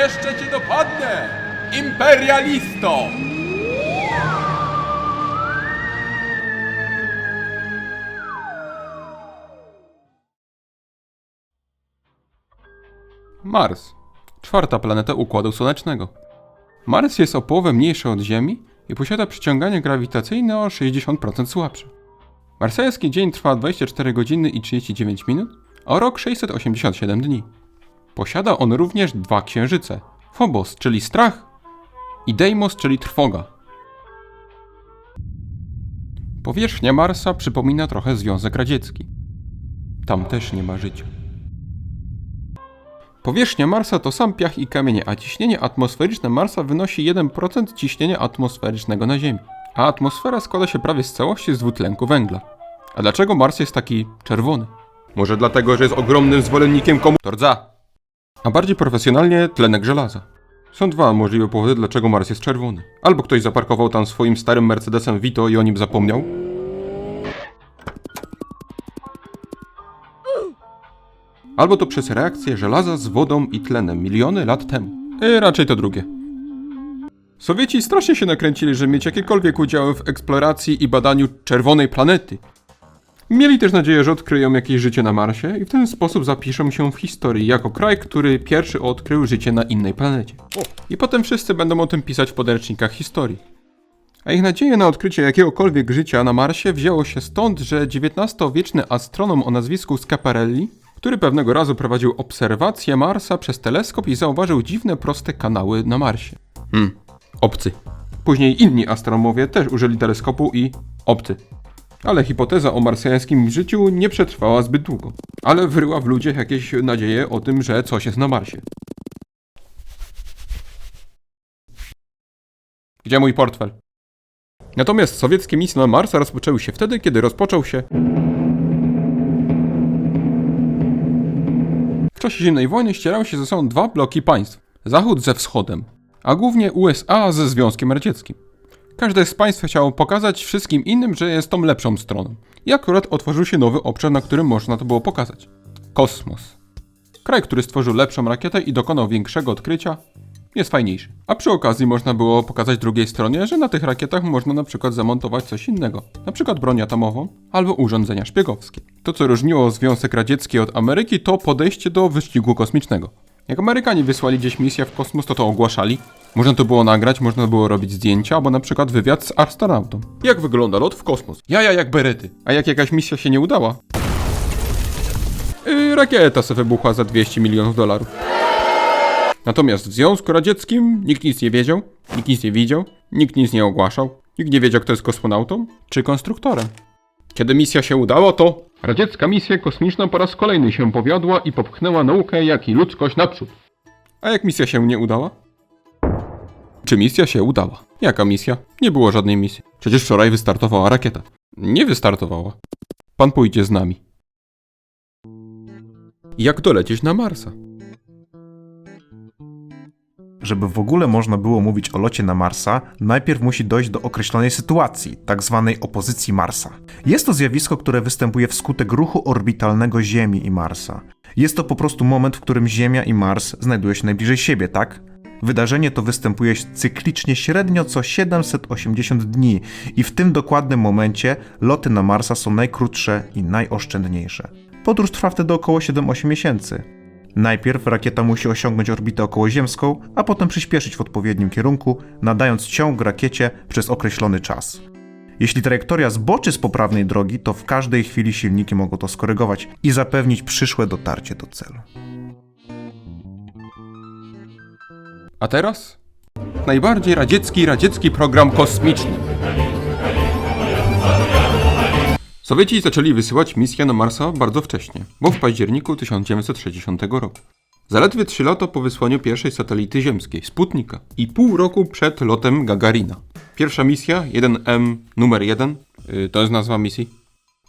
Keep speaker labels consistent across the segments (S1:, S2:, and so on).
S1: Jeszcze cię dopadnę! Imperialisto! Mars. Czwarta planeta Układu Słonecznego. Mars jest o połowę mniejszy od Ziemi i posiada przyciąganie grawitacyjne o 60% słabsze. Marsjański dzień trwa 24 godziny i 39 minut, a rok 687 dni. Posiada on również dwa księżyce: Phobos, czyli strach, i Deimos, czyli trwoga. Powierzchnia Marsa przypomina trochę Związek Radziecki. Tam też nie ma życia. Powierzchnia Marsa to sam piach i kamienie, a ciśnienie atmosferyczne Marsa wynosi 1% ciśnienia atmosferycznego na Ziemi. A atmosfera składa się prawie z całości z dwutlenku węgla. A dlaczego Mars jest taki czerwony? Może dlatego, że jest ogromnym zwolennikiem komu... Tordza! A bardziej profesjonalnie tlenek żelaza. Są dwa możliwe powody, dlaczego Mars jest czerwony. Albo ktoś zaparkował tam swoim starym Mercedesem Vito i o nim zapomniał. Albo to przez reakcję żelaza z wodą i tlenem miliony lat temu. I raczej to drugie. Sowieci strasznie się nakręcili, żeby mieć jakiekolwiek udziały w eksploracji i badaniu czerwonej planety. Mieli też nadzieję, że odkryją jakieś życie na Marsie i w ten sposób zapiszą się w historii jako kraj, który pierwszy odkrył życie na innej planecie. I potem wszyscy będą o tym pisać w podręcznikach historii. A ich nadzieję na odkrycie jakiegokolwiek życia na Marsie wzięło się stąd, że XIX-wieczny astronom o nazwisku Schiaparelli, który pewnego razu prowadził obserwację Marsa przez teleskop i zauważył dziwne proste kanały na Marsie. Hmm, obcy. Później inni astronomowie też użyli teleskopu i obcy. Ale hipoteza o marsjańskim życiu nie przetrwała zbyt długo. Ale wyryła w ludziach jakieś nadzieje o tym, że coś jest na Marsie. Gdzie mój portfel? Natomiast sowieckie misje na Marsa rozpoczęły się wtedy, kiedy rozpoczął się W czasie zimnej wojny ścierały się ze sobą dwa bloki państw. Zachód ze wschodem, a głównie USA ze Związkiem Radzieckim. Każde z państw chciało pokazać wszystkim innym, że jest tą lepszą stroną. I akurat otworzył się nowy obszar, na którym można to było pokazać. Kosmos. Kraj, który stworzył lepszą rakietę i dokonał większego odkrycia, jest fajniejszy. A przy okazji można było pokazać drugiej stronie, że na tych rakietach można na przykład zamontować coś innego, na przykład broń atomową albo urządzenia szpiegowskie. To, co różniło Związek Radziecki od Ameryki, to podejście do wyścigu kosmicznego. Jak Amerykanie wysłali gdzieś misję w kosmos, to to ogłaszali. Można to było nagrać, można było robić zdjęcia, albo na przykład wywiad z astronautą. Jak wygląda lot w kosmos? Jaja jak berety. A jak jakaś misja się nie udała? Yy, rakieta se wybuchła za 200 milionów dolarów. Natomiast w Związku Radzieckim nikt nic nie wiedział, nikt nic nie widział, nikt nic nie ogłaszał, nikt nie wiedział, kto jest kosmonautą czy konstruktorem. Kiedy misja się udała, to radziecka misja kosmiczna po raz kolejny się powiodła i popchnęła naukę, jak i ludzkość naprzód. A jak misja się nie udała? Czy misja się udała? Jaka misja? Nie było żadnej misji. Przecież wczoraj wystartowała rakieta. Nie wystartowała. Pan pójdzie z nami. Jak dolecieć na Marsa?
S2: Żeby w ogóle można było mówić o locie na Marsa, najpierw musi dojść do określonej sytuacji, tak zwanej opozycji Marsa. Jest to zjawisko, które występuje wskutek ruchu orbitalnego Ziemi i Marsa. Jest to po prostu moment, w którym Ziemia i Mars znajdują się najbliżej siebie, tak? Wydarzenie to występuje cyklicznie średnio co 780 dni i w tym dokładnym momencie loty na Marsa są najkrótsze i najoszczędniejsze. Podróż trwa wtedy około 7-8 miesięcy. Najpierw rakieta musi osiągnąć orbitę okołoziemską, a potem przyspieszyć w odpowiednim kierunku, nadając ciąg rakiecie przez określony czas. Jeśli trajektoria zboczy z poprawnej drogi, to w każdej chwili silniki mogą to skorygować i zapewnić przyszłe dotarcie do celu.
S1: A teraz? Najbardziej radziecki radziecki program kosmiczny. Sowieci zaczęli wysyłać misje na Marsa bardzo wcześnie, bo w październiku 1960 roku. Zaledwie 3 lata po wysłaniu pierwszej satelity ziemskiej, Sputnika, i pół roku przed lotem Gagarina. Pierwsza misja, 1M numer 1, yy, to jest nazwa misji.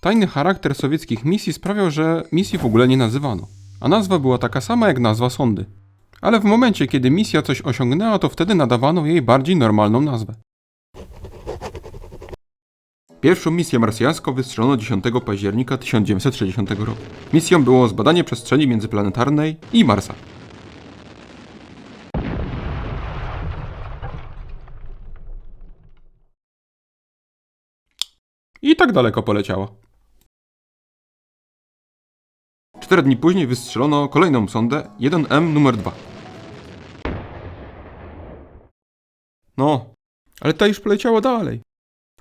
S1: Tajny charakter sowieckich misji sprawiał, że misji w ogóle nie nazywano, a nazwa była taka sama jak nazwa sondy ale w momencie, kiedy misja coś osiągnęła, to wtedy nadawano jej bardziej normalną nazwę. Pierwszą misję marsjańską wystrzelono 10 października 1960 roku. Misją było zbadanie przestrzeni międzyplanetarnej i Marsa. I tak daleko poleciało. Cztery dni później wystrzelono kolejną sondę 1M numer 2. No, ale ta już poleciała dalej.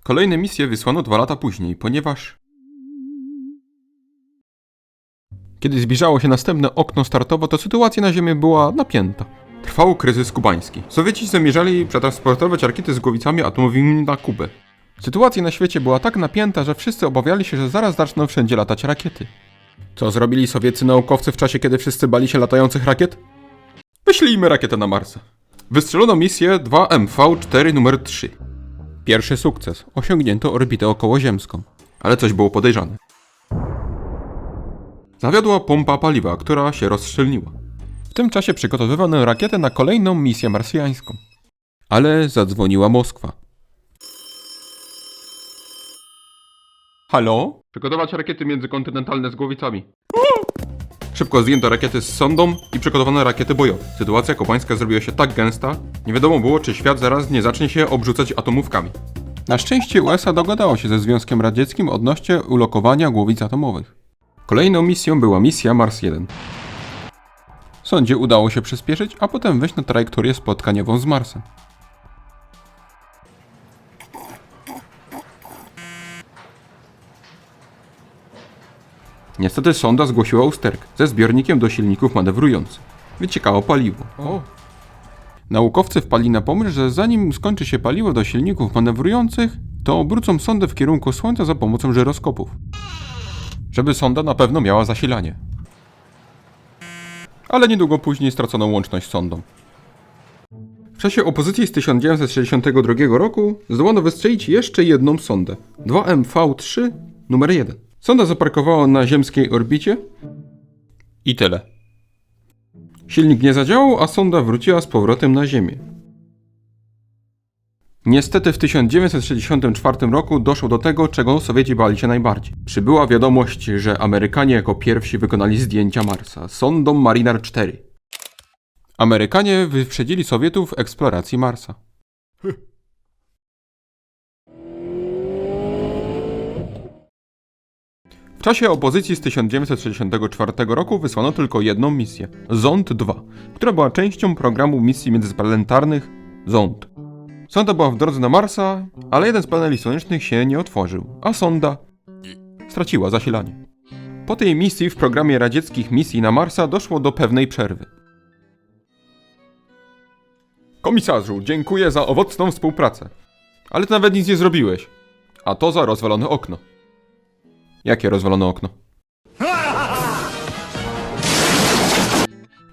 S1: Kolejne misje wysłano dwa lata później, ponieważ... Kiedy zbliżało się następne okno startowe, to sytuacja na Ziemi była napięta. Trwał kryzys kubański. Sowieci zamierzali przetransportować rakiety z głowicami atomowymi na Kubę. Sytuacja na świecie była tak napięta, że wszyscy obawiali się, że zaraz zaczną wszędzie latać rakiety. Co zrobili sowieccy naukowcy w czasie, kiedy wszyscy bali się latających rakiet? Wyślijmy rakietę na Marsa. Wystrzelono misję 2MV4 numer 3. Pierwszy sukces. Osiągnięto orbitę okołoziemską. Ale coś było podejrzane. Zawiodła pompa paliwa, która się rozszczelniła. W tym czasie przygotowywano rakietę na kolejną misję marsjańską. Ale zadzwoniła Moskwa. Halo? Przygotować rakiety międzykontynentalne z głowicami. Szybko zdjęto rakiety z sondą i przygotowano rakiety bojowe. Sytuacja kopańska zrobiła się tak gęsta, nie wiadomo było, czy świat zaraz nie zacznie się obrzucać atomówkami. Na szczęście USA dogadało się ze Związkiem Radzieckim odnośnie ulokowania głowic atomowych. Kolejną misją była misja Mars 1. Sondzie udało się przyspieszyć, a potem wejść na trajektorię spotkaniową z Marsem. Niestety sonda zgłosiła usterkę ze zbiornikiem do silników manewrujących. Wyciekało paliwo. O. Naukowcy wpadli na pomysł, że zanim skończy się paliwo do silników manewrujących, to obrócą sondę w kierunku Słońca za pomocą żyroskopów. Żeby sonda na pewno miała zasilanie. Ale niedługo później stracono łączność z sondą. W czasie opozycji z 1962 roku zdołano wystrzelić jeszcze jedną sondę 2MV3 numer 1. Sonda zaparkowała na ziemskiej orbicie i tyle. Silnik nie zadziałał, a sonda wróciła z powrotem na Ziemię. Niestety w 1964 roku doszło do tego, czego Sowieci bali się najbardziej. Przybyła wiadomość, że Amerykanie jako pierwsi wykonali zdjęcia Marsa sondą Mariner 4. Amerykanie wyprzedzili Sowietów w eksploracji Marsa. W czasie opozycji z 1964 roku wysłano tylko jedną misję Zond 2, która była częścią programu misji międzyplanetarnych Zond. Sonda była w drodze na Marsa, ale jeden z paneli słonecznych się nie otworzył, a sonda straciła zasilanie. Po tej misji w programie radzieckich misji na Marsa doszło do pewnej przerwy. Komisarzu, dziękuję za owocną współpracę. Ale ty nawet nic nie zrobiłeś. A to za rozwalone okno. Jakie rozwalone okno?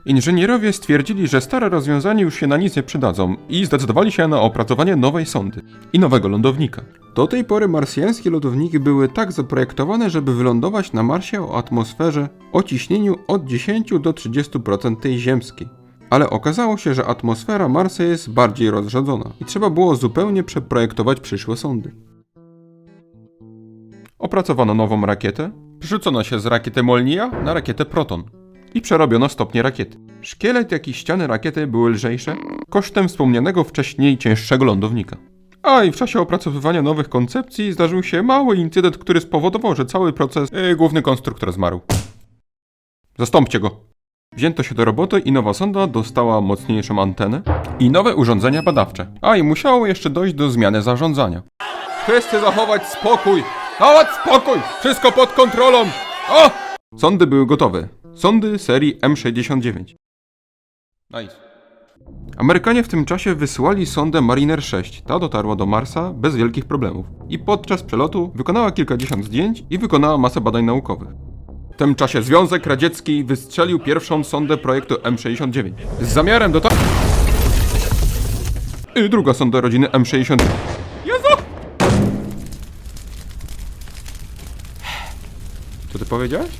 S1: Inżynierowie stwierdzili, że stare rozwiązania już się na nic nie przydadzą i zdecydowali się na opracowanie nowej sondy i nowego lądownika. Do tej pory marsjańskie lądowniki były tak zaprojektowane, żeby wylądować na Marsie o atmosferze o ciśnieniu od 10 do 30% tej ziemskiej. Ale okazało się, że atmosfera Marsa jest bardziej rozrzedzona i trzeba było zupełnie przeprojektować przyszłe sondy. Opracowano nową rakietę, przerzucono się z rakiety Molnia na rakietę Proton i przerobiono stopnie rakiety. Szkielet jak i ściany rakiety były lżejsze, kosztem wspomnianego wcześniej cięższego lądownika. A i w czasie opracowywania nowych koncepcji zdarzył się mały incydent, który spowodował, że cały proces yy, główny konstruktor zmarł. Zastąpcie go. Wzięto się do roboty i nowa sonda dostała mocniejszą antenę i nowe urządzenia badawcze. A i musiało jeszcze dojść do zmiany zarządzania. Wszyscy zachować spokój! Zachować spokój! Wszystko pod kontrolą! O! Sondy były gotowe. Sondy serii M69. Nice. Amerykanie w tym czasie wysyłali sondę Mariner 6. Ta dotarła do Marsa bez wielkich problemów. I podczas przelotu wykonała kilkadziesiąt zdjęć i wykonała masę badań naukowych. W tym czasie Związek Radziecki wystrzelił pierwszą sondę projektu M69. Z zamiarem dotar... I druga sonda rodziny M60. Co ty powiedziałeś?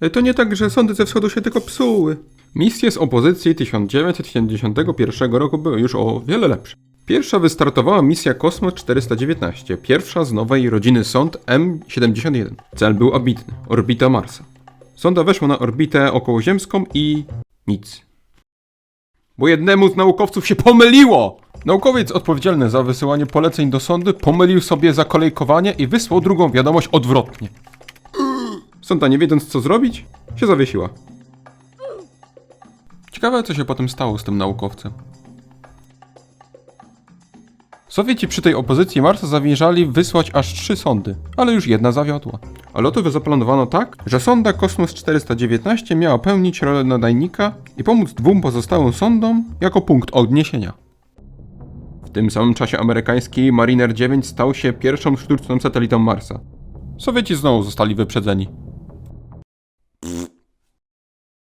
S1: E, To nie tak, że sądy ze wschodu się tylko psuły. Misje z opozycji 1971 roku były już o wiele lepsze. Pierwsza wystartowała misja Kosmos 419, pierwsza z nowej rodziny sond M71. Cel był ambitny orbita Marsa. Sonda weszła na orbitę okołoziemską i nic. Bo jednemu z naukowców się pomyliło! Naukowiec odpowiedzialny za wysyłanie poleceń do sądu pomylił sobie zakolejkowanie i wysłał drugą wiadomość odwrotnie. Sonda, nie wiedząc co zrobić, się zawiesiła. Ciekawe, co się potem stało z tym naukowcem. Sowieci przy tej opozycji Marsa zamierzali wysłać aż trzy sondy, ale już jedna zawiodła. A loty zaplanowano tak, że sonda Kosmos 419 miała pełnić rolę nadajnika i pomóc dwóm pozostałym sondom jako punkt odniesienia. Tym samym czasie amerykański Mariner 9 stał się pierwszą sztuczną satelitą Marsa. Sowieci znowu zostali wyprzedzeni.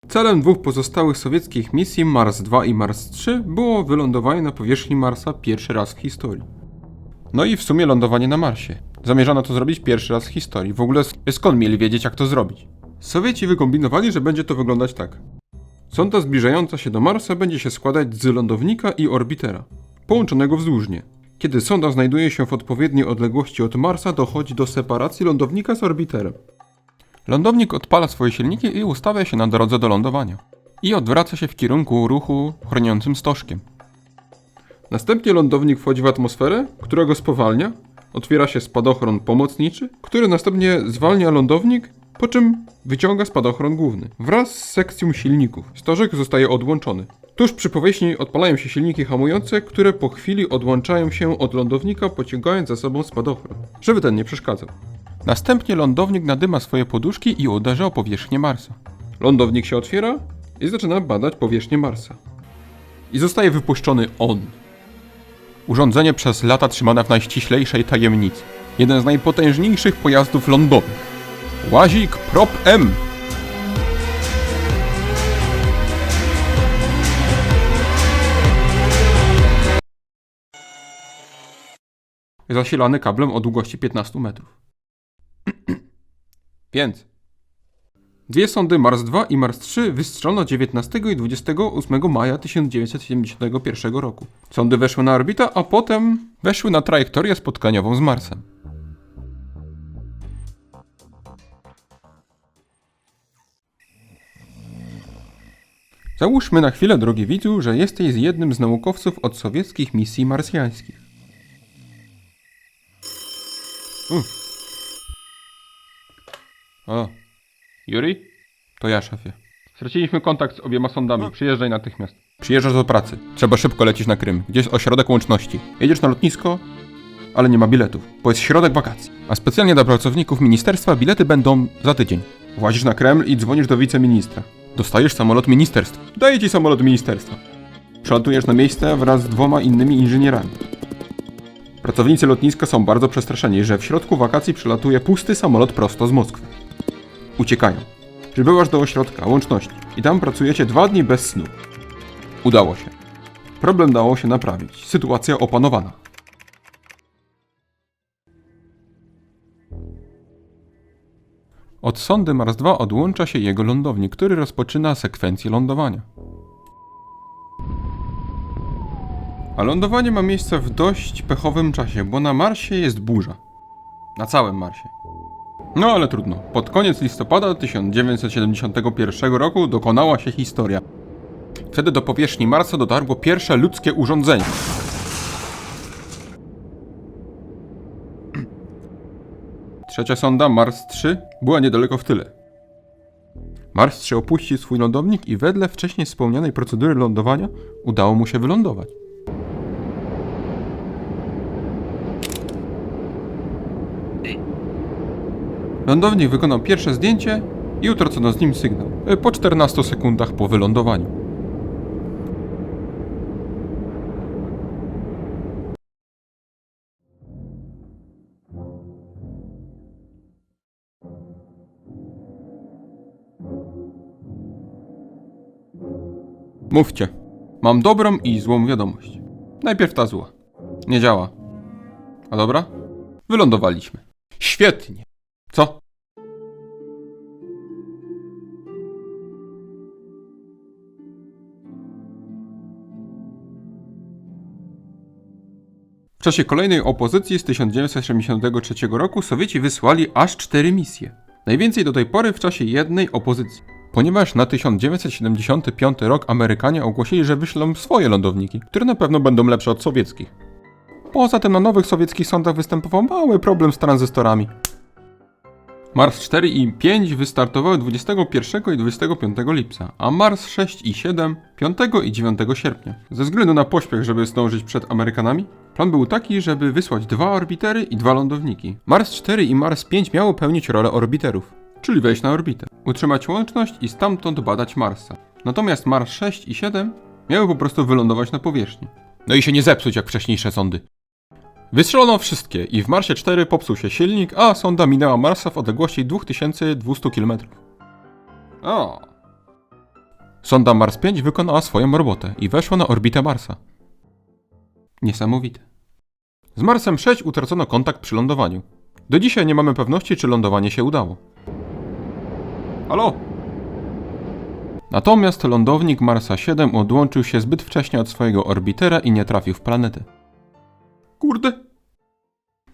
S1: Celem dwóch pozostałych sowieckich misji Mars 2 i Mars 3 było wylądowanie na powierzchni Marsa pierwszy raz w historii. No i w sumie lądowanie na Marsie. Zamierzano to zrobić pierwszy raz w historii. W ogóle sk- skąd mieli wiedzieć jak to zrobić? Sowieci wykombinowali, że będzie to wyglądać tak. Sonda zbliżająca się do Marsa będzie się składać z lądownika i orbitera, połączonego wzdłużnie. Kiedy sonda znajduje się w odpowiedniej odległości od Marsa, dochodzi do separacji lądownika z orbiterem. Lądownik odpala swoje silniki i ustawia się na drodze do lądowania. I odwraca się w kierunku ruchu chroniącym stożkiem. Następnie lądownik wchodzi w atmosferę, która go spowalnia. Otwiera się spadochron pomocniczy, który następnie zwalnia lądownik, po czym wyciąga spadochron główny wraz z sekcją silników. Stożek zostaje odłączony. Tuż przy powierzchni odpalają się silniki hamujące, które po chwili odłączają się od lądownika, pociągając za sobą spadochron, żeby ten nie przeszkadzał. Następnie lądownik nadyma swoje poduszki i uderza o powierzchnię Marsa. Lądownik się otwiera i zaczyna badać powierzchnię Marsa. I zostaje wypuszczony on. Urządzenie przez lata trzymane w najściślejszej tajemnicy. Jeden z najpotężniejszych pojazdów lądowych. Łazik Prop M. Zasilany kablem o długości 15 metrów. Więc Dwie sondy Mars 2 i Mars 3 wystrzelono 19 i 28 maja 1971 roku. Sondy weszły na orbitę, a potem weszły na trajektorię spotkaniową z Marsem. Załóżmy na chwilę, drogi widzu, że jesteś jednym z naukowców od sowieckich misji marsjańskich. U. O, Juri? To ja, szefie. Straciliśmy kontakt z obiema sondami. Przyjeżdżaj natychmiast. Przyjeżdżasz do pracy. Trzeba szybko lecieć na Krym. Gdzie jest ośrodek łączności. Jedziesz na lotnisko, ale nie ma biletów, bo jest środek wakacji. A specjalnie dla pracowników ministerstwa bilety będą za tydzień. Włazisz na Kreml i dzwonisz do wiceministra. Dostajesz samolot ministerstwa. Daję ci samolot ministerstwa. Przelatujesz na miejsce wraz z dwoma innymi inżynierami. Pracownicy lotniska są bardzo przestraszeni, że w środku wakacji przylatuje pusty samolot prosto z Moskwy. Uciekają. Przybywasz do ośrodka łączności i tam pracujecie dwa dni bez snu. Udało się. Problem dało się naprawić. Sytuacja opanowana. Od sondy Mars 2 odłącza się jego lądownik, który rozpoczyna sekwencję lądowania. A lądowanie ma miejsce w dość pechowym czasie, bo na Marsie jest burza. Na całym Marsie. No ale trudno. Pod koniec listopada 1971 roku dokonała się historia. Wtedy do powierzchni Marsa dotarło pierwsze ludzkie urządzenie. Trzecia sonda, Mars 3, była niedaleko w tyle. Mars 3 opuścił swój lądownik i wedle wcześniej wspomnianej procedury lądowania udało mu się wylądować. Lądownik wykonał pierwsze zdjęcie i utracono z nim sygnał. e, Po 14 sekundach po wylądowaniu. Mówcie. Mam dobrą i złą wiadomość. Najpierw ta zła. Nie działa. A dobra? Wylądowaliśmy. Świetnie. Czasie kolejnej opozycji z 1973 roku Sowieci wysłali aż cztery misje. Najwięcej do tej pory w czasie jednej opozycji. ponieważ na 1975 rok Amerykanie ogłosili, że wyślą swoje lądowniki, które na pewno będą lepsze od sowieckich. Poza tym na nowych sowieckich sondach występował mały problem z tranzystorami. Mars 4 i 5 wystartowały 21 i 25 lipca, a Mars 6 i 7 5 i 9 sierpnia. Ze względu na pośpiech, żeby zdążyć przed Amerykanami, plan był taki, żeby wysłać dwa orbitery i dwa lądowniki. Mars 4 i Mars 5 miało pełnić rolę orbiterów, czyli wejść na orbitę, utrzymać łączność i stamtąd badać Marsa. Natomiast Mars 6 i 7 miały po prostu wylądować na powierzchni. No i się nie zepsuć jak wcześniejsze sondy. Wystrzelono wszystkie i w Marsie 4 popsuł się silnik, a sonda minęła Marsa w odległości 2200 km. O. Sonda Mars 5 wykonała swoją robotę i weszła na orbitę Marsa. Niesamowite. Z Marsem 6 utracono kontakt przy lądowaniu. Do dzisiaj nie mamy pewności, czy lądowanie się udało. Halo? Natomiast lądownik Marsa 7 odłączył się zbyt wcześnie od swojego orbitera i nie trafił w planetę. Kurde.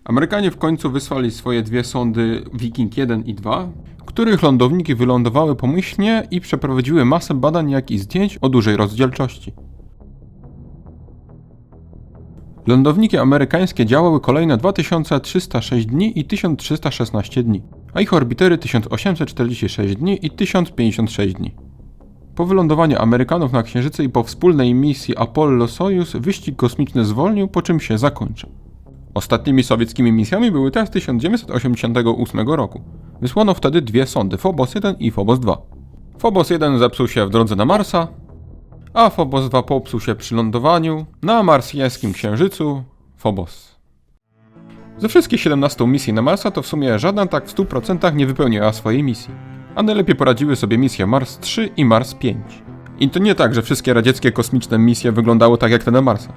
S1: Amerykanie w końcu wysłali swoje dwie sondy Viking 1 i 2, których lądowniki wylądowały pomyślnie i przeprowadziły masę badań, jak i zdjęć o dużej rozdzielczości. Lądowniki amerykańskie działały kolejne 2306 dni i 1316 dni, a ich orbitery 1846 dni i 1056 dni. Po wylądowaniu Amerykanów na Księżycu i po wspólnej misji Apollo-Sojus wyścig kosmiczny zwolnił, po czym się zakończył. Ostatnimi sowieckimi misjami były te z 1988 roku. Wysłano wtedy dwie sondy, Phobos 1 i Phobos 2. Phobos 1 zepsuł się w drodze na Marsa, a Phobos 2 popsuł się przy lądowaniu na marsjańskim księżycu Phobos. Ze wszystkich 17 misji na Marsa to w sumie żadna tak w 100% nie wypełniła swojej misji. A najlepiej poradziły sobie misje Mars 3 i Mars 5. I to nie tak, że wszystkie radzieckie kosmiczne misje wyglądały tak jak te na Marsa.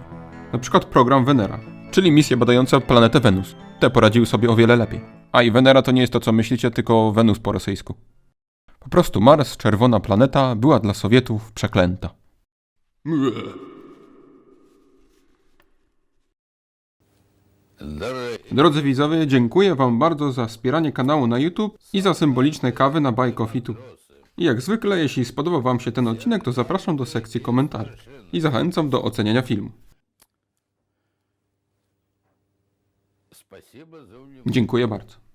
S1: Na przykład program Venera, czyli misje badające planetę Wenus. Te poradziły sobie o wiele lepiej. A i Venera to nie jest to co myślicie, tylko Wenus po rosyjsku. Po prostu Mars, czerwona planeta, była dla Sowietów przeklęta. Drodzy widzowie, dziękuję Wam bardzo za wspieranie kanału na YouTube i za symboliczne kawy na Bajkofitu. I jak zwykle, jeśli spodobał Wam się ten odcinek, to zapraszam do sekcji komentarzy i zachęcam do oceniania filmu. Dziękuję bardzo.